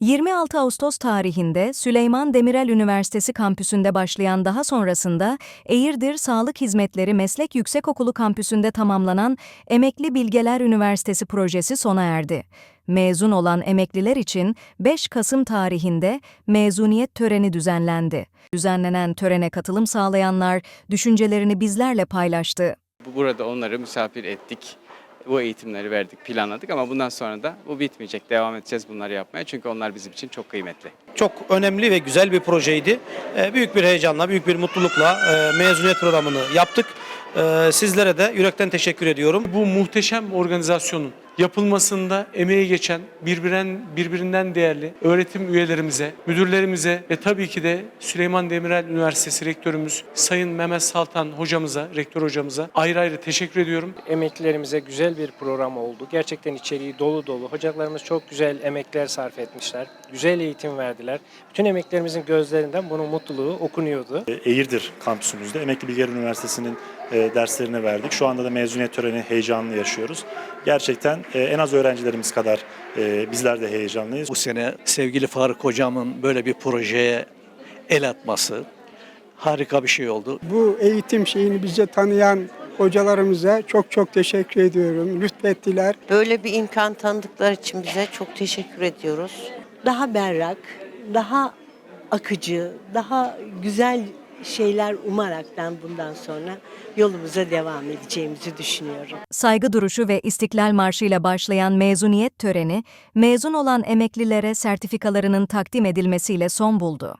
26 Ağustos tarihinde Süleyman Demirel Üniversitesi kampüsünde başlayan daha sonrasında Eğirdir Sağlık Hizmetleri Meslek Yüksekokulu kampüsünde tamamlanan Emekli Bilgeler Üniversitesi projesi sona erdi. Mezun olan emekliler için 5 Kasım tarihinde mezuniyet töreni düzenlendi. Düzenlenen törene katılım sağlayanlar düşüncelerini bizlerle paylaştı. Bu- Burada onları misafir ettik. Bu eğitimleri verdik, planladık ama bundan sonra da bu bitmeyecek. Devam edeceğiz bunları yapmaya çünkü onlar bizim için çok kıymetli. Çok önemli ve güzel bir projeydi. Ee, Büyük bir heyecanla, büyük bir mutlulukla e, mezuniyet programını yaptık. Ee, Sizlere de yürekten teşekkür ediyorum. Bu muhteşem organizasyonun yapılmasında emeği geçen birbirinden, birbirinden değerli öğretim üyelerimize, müdürlerimize ve tabii ki de Süleyman Demirel Üniversitesi Rektörümüz Sayın Mehmet Saltan hocamıza, rektör hocamıza ayrı ayrı teşekkür ediyorum. emeklilerimize güzel bir program oldu. Gerçekten içeriği dolu dolu. Hocalarımız çok güzel emekler sarf etmişler. Güzel eğitim verdiler. Bütün emeklerimizin gözlerinden bunun mutluluğu okunuyordu. Eğirdir kampüsümüzde Emekli Bilgiler Üniversitesi'nin e, derslerini verdik. Şu anda da mezuniyet töreni heyecanlı yaşıyoruz. Gerçekten e, en az öğrencilerimiz kadar e, bizler de heyecanlıyız. Bu sene sevgili Faruk hocamın böyle bir projeye el atması harika bir şey oldu. Bu eğitim şeyini bize tanıyan hocalarımıza çok çok teşekkür ediyorum. Lütfettiler. Böyle bir imkan tanıdıkları için bize çok teşekkür ediyoruz. Daha berrak, daha akıcı, daha güzel şeyler umaraktan bundan sonra yolumuza devam edeceğimizi düşünüyorum. Saygı duruşu ve İstiklal Marşı ile başlayan mezuniyet töreni, mezun olan emeklilere sertifikalarının takdim edilmesiyle son buldu.